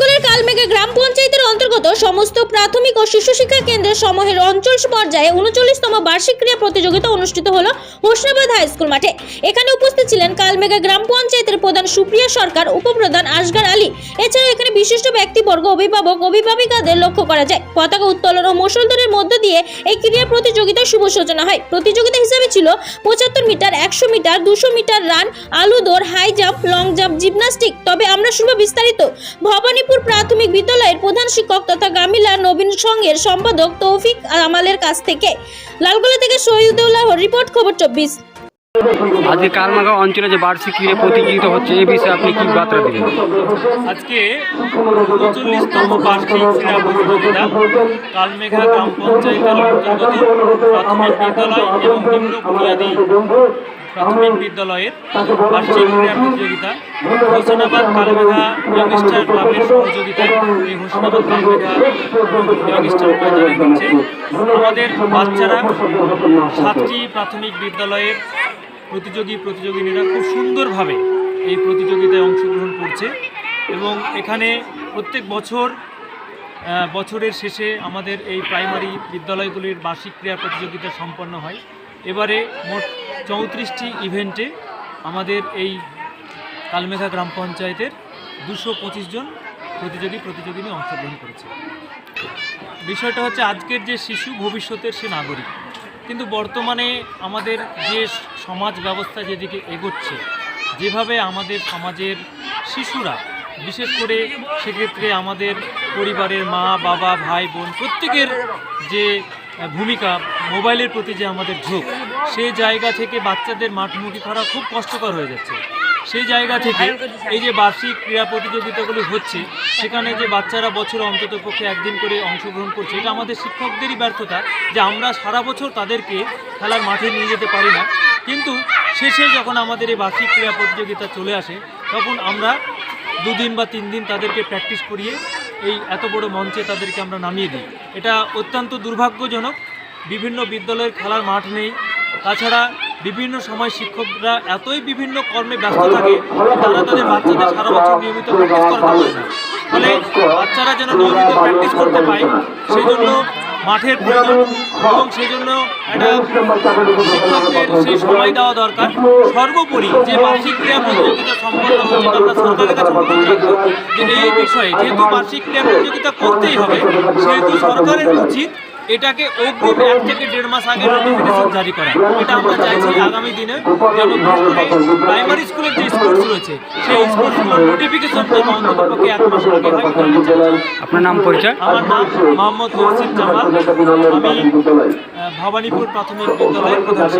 লালগোলার কালমেঘা গ্রাম পঞ্চায়েতের অন্তর্গত সমস্ত প্রাথমিক ও শিশু শিক্ষা কেন্দ্রের সমূহের অঞ্চল পর্যায়ে উনচল্লিশতম বার্ষিক ক্রীড়া প্রতিযোগিতা অনুষ্ঠিত হলো হোসনাবাদ হাই স্কুল মাঠে। এখানে উপস্থিত ছিলেন কালমেঘা গ্রাম পঞ্চায়েতের প্রধান সুপ্রিয়া সরকার, উপপ্রধান আসগার আলী। এছাড়া এখানে বিশিষ্ট ব্যক্তিবর্গ, অভিভাবক, অভিভাবিকাদের লক্ষ্য করা যায়। পতাকা উত্তোলন ও মুসলধারের মধ্য দিয়ে এই ক্রীড়া প্রতিযোগিতার শুভ সূচনা হয়। প্রতিযোগিতা হিসেবে ছিল পঁচাত্তর মিটার, একশো মিটার, দুশো মিটার রান আলু দৌড় high jump, long jump, gymnastic. তবে আমরা শুনব বিস্তারিত। ভবানীপুর প্রাথমিক বিদ্যালয়ের প্রধান শিক্ষক তথা গামিলা নবীন সংঘের সম্পাদক তৌফিক আমালের কাছ থেকে। লালগোলা থেকে শহীদুল্লাহ রিপোর্ট, খবর চব্বিশ। আজকে কালমাগাঁও অঞ্চলে যে বার্ষিক ক্রীড়া প্রতিযোগিতা হচ্ছে এই বিষয়ে আপনি কি বার্তা দেবেন? আজকে উনচল্লিশতম বার্ষিক ক্রীড়া প্রতিযোগিতা কালমেঘা গ্রাম পঞ্চায়েতের অন্তর্গত প্রাথমিক বিদ্যালয় এবং নিম্ন বুনিয়াদী প্রাথমিক বিদ্যালয়ের বার্ষিক ক্রীড়া প্রতিযোগিতা হোসেনাবাদ কালমেঘা ইয়ংস্টার ক্লাবের সহযোগিতায় এই হোসেনাবাদ কালমেঘা ইয়ংস্টার ময়দানে হচ্ছে আমাদের বাচ্চারা সাতটি প্রাথমিক বিদ্যালয়ের প্রতিযোগী প্রতিযোগিনীরা খুব সুন্দরভাবে এই প্রতিযোগিতায় অংশগ্রহণ করছে এবং এখানে প্রত্যেক বছর বছরের শেষে আমাদের এই প্রাইমারি বিদ্যালয়গুলির বার্ষিক ক্রীড়া প্রতিযোগিতা সম্পন্ন হয়। এবারে মোট চৌত্রিশটি ইভেন্টে আমাদের এই কালমেঘা গ্রাম পঞ্চায়েতের দুশো জন প্রতিযোগী প্রতিযোগিনী অংশগ্রহণ করেছে। বিষয়টা হচ্ছে আজকের যে শিশু ভবিষ্যতের সে নাগরিক। কিন্তু বর্তমানে আমাদের যে সমাজ ব্যবস্থা যেদিকে এগোচ্ছে, যেভাবে আমাদের সমাজের শিশুরা, বিশেষ করে সেক্ষেত্রে আমাদের পরিবারের মা, বাবা, ভাই, বোন, প্রত্যেকের যে ভূমিকা, মোবাইলের প্রতি যে আমাদের ঝোঁক, সে জায়গা থেকে বাচ্চাদের মাঠমুখী করা খুব কষ্টকর হয়ে যাচ্ছে। সেই জায়গা থেকে এই যে বার্ষিক ক্রীড়া প্রতিযোগিতাগুলি হচ্ছে, সেখানে যে বাচ্চারা বছরে অন্তত পক্ষে একদিন করে অংশগ্রহণ করছে, এটা আমাদের শিক্ষকদেরই ব্যর্থতা যে আমরা সারা বছর তাদেরকে খেলার মাঠে নিয়ে যেতে পারি না। কিন্তু শেষে যখন আমাদের এই বার্ষিক ক্রীড়া প্রতিযোগিতা চলে আসে, তখন আমরা দুদিন বা তিন দিন তাদেরকে প্র্যাকটিস করিয়ে এই এত বড় মঞ্চে তাদেরকে আমরা নামিয়ে দিই। এটা অত্যন্ত দুর্ভাগ্যজনক। বিভিন্ন বিদ্যালয়ের খেলার মাঠ নেই। তাছাড়া বিভিন্ন সময় শিক্ষকরা এতই বিভিন্ন কর্মে ব্যস্ত থাকে, তারা তাদের বাচ্চাদের সারা বছর নিয়মিত প্র্যাকটিস করাতে পারে না। ফলে বাচ্চারা যেন নিয়মিত প্র্যাকটিস করতে পায় সেই জন্য মাঠের প্রয়োজন এবং সেই জন্য একটা শিক্ষকদের সেই সময় দেওয়া দরকার। সর্বোপরি যে বার্ষিক ক্রীড়া প্রতিযোগিতা সম্পন্ন হচ্ছে আমরা সরকারের কাছে অনুরোধ রাখব যে এই বিষয়ে, যেহেতু বার্ষিক ক্রীড়া প্রতিযোগিতা করতেই হবে, সেহেতু সরকারের উচিত এটাকে অগ্রিম এক থেকে দেড় মাস আগে নোটিফিকেশন জারি করা। এটা আমরা চাইছি আগামী দিনে যেন প্রাইমারি স্কুলের যে স্পোর্টস রয়েছে সেই স্পোর্টসগুলোর নোটিফিকেশন যেন অন্তত পক্ষে এক মাস আগে। আপনার নাম পরিচয়? আমার নাম মোহাম্মদ মহসিন জামাল। আমি ভবানীপুর প্রাথমিক বিদ্যালয়ের প্রধান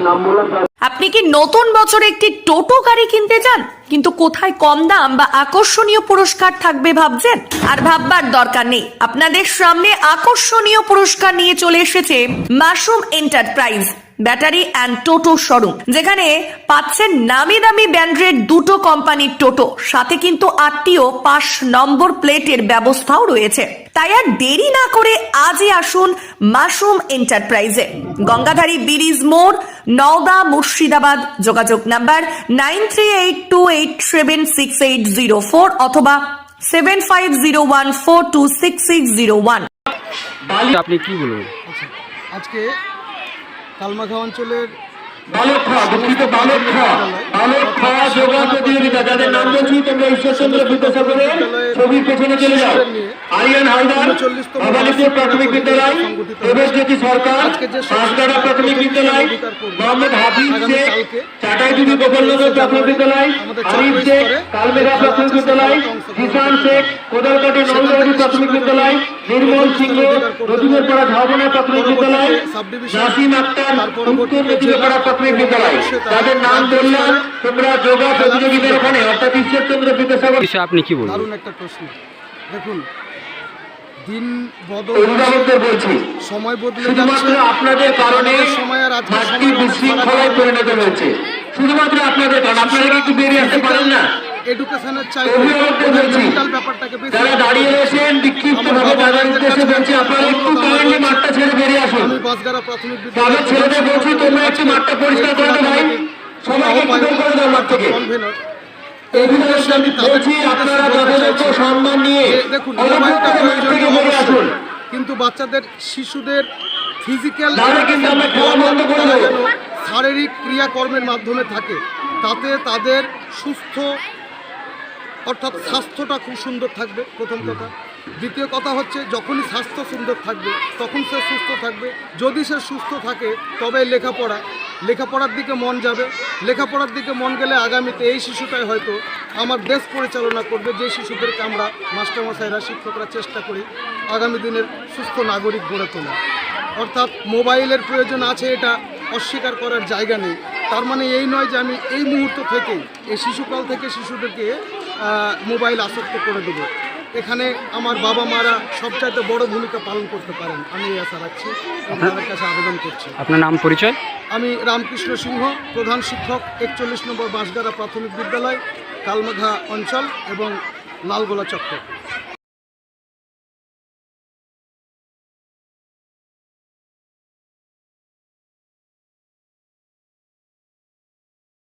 আপনি কি নতুন বছরে একটি টোটো গাড়ি কিনতে চান? কিন্তু কোথায় কম দাম বা আকর্ষণীয় পুরস্কার থাকবে ভাবছেন? আর ভাববার দরকার নেই। আপনাদের সামনে আকর্ষণীয় পুরস্কার নিয়ে চলে এসেছে mushroom enterprise. Battery and toto showroom যেখানে পাচ্ছেন নামি দামি ব্যান্ডের দুটো কোম্পানির টোটো সাথে কিন্তু আটটিও পাঁচ নম্বর প্লেটের ব্যবস্থাও রয়েছে। তাই আর দেরি না করে আজই আসুন মাশরুম এন্টারপ্রাইজে। গঙ্গাধারী বিরিজ মোড় নওদা মুর্শিদাবাদ যোগাযোগ number nine three eight two eight seven six eight zero four অথবা seven five zero one four two six six zero one. আপনি কি বলবেন আচ্ছা আজকে কালমাখা অঞ্চলের প্রাথমিক বিদ্যালয় দেবজ্যোতি সরকার বাঁশগাড়া প্রাথমিক বিদ্যালয় মোহাম্মদ হাফিজ শেখ চাটাইজুড়ি গোপালনগর প্রাথমিক বিদ্যালয় আরিফ শেখ কালমেঘা প্রাথমিক বিদ্যালয় কিষান শেখ কোদালকাটি প্রাথমিক বিদ্যালয় নির্মল সিংহ রবিবারপাড়া ঝাউবনা প্রাথমিক বিদ্যালয় নাসিম আক্তার উত্তর রবিবারপাড়া প্রাথমিক বিদ্যালয়। তাদের নাম বললাম তোমরা যোগা প্রতিযোগিতার ওখানে অর্থাৎ ঈশ্বরচন্দ্র বিদ্যাসাগর বিষয়ে আপনি কি বলবেন? দারুণ একটা প্রশ্ন। দেখুন দিন বদল বলছি সময় বদলে যাচ্ছে আপনাদের কারণে সময় আর আজকের মাঠটি সময় অনেক বিশৃঙ্খলায় পরিণত হয়েছে। শুধুমাত্র আপনাদের কারণ। আপনারা কি একটু বেরিয়ে আসতে পারেন না? এডুকেশনের চাইতে ব্যাপারটাকে বেশি যারা দাঁড়িয়ে রয়েছেন বিক্ষিপ্ত দাদার উদ্দেশ্যে বলছি আপনারা একটু কাইন্ডলি মাঠটা ছেড়ে বেরিয়ে আসুন। আমি বাসগাড়া প্রাথমিক তাদের ছেলেদের বলছি তোমরা একটু মাঠটা পরিষ্কার করে দাও ভাই। সবাইকে বের করে দাও মাঠ থেকে। কনভেনর। অভিভাবকদের বলছি আপনারা যথাযথ সম্মান নিয়ে দেখুন আসুন। কিন্তু বাচ্চাদের শিশুদের ফিজিক্যাল শারীরিক ক্রিয়াকর্মের মাধ্যমে থাকে তাতে তাদের সুস্থ অর্থাৎ স্বাস্থ্যটা খুব সুন্দর থাকবে, প্রথম কথা। দ্বিতীয় কথা হচ্ছে, যখনই স্বাস্থ্য সুন্দর থাকবে, তখন সে সুস্থ থাকবে। যদি সে সুস্থ থাকে তবে লেখাপড়া। লেখাপড়ার দিকে মন যাবে। লেখাপড়ার দিকে মন গেলে আগামীতে এই শিশুটাই হয়তো আমার দেশ পরিচালনা করবে, যে শিশুদেরকে আমরা মাস্টারমশাইরা, শিক্ষকরা চেষ্টা করি আগামী দিনের সুস্থ নাগরিক গড়ে তোলা অর্থাৎ মোবাইলের প্রয়োজন আছে এটা অস্বীকার করার জায়গা নেই। তার মানে এই নয় যে আমি এই মুহূর্ত থেকেই, এই শিশুকাল থেকে শিশুদেরকে মোবাইল আসক্ত করে দেবো। এখানে আমার বাবা মারা সবচাইতে বড় ভূমিকা পালন করতে পারেন। আমি এই আশা রাখছি আপনাদের কাছে আবেদন করছি। আপনার নাম পরিচয়? আমি রামকৃষ্ণ সিংহ প্রধান শিক্ষক একচল্লিশ নম্বর বাঁশগাড়া প্রাথমিক বিদ্যালয় কালমাঘা অঞ্চল এবং লালগোলা চক্র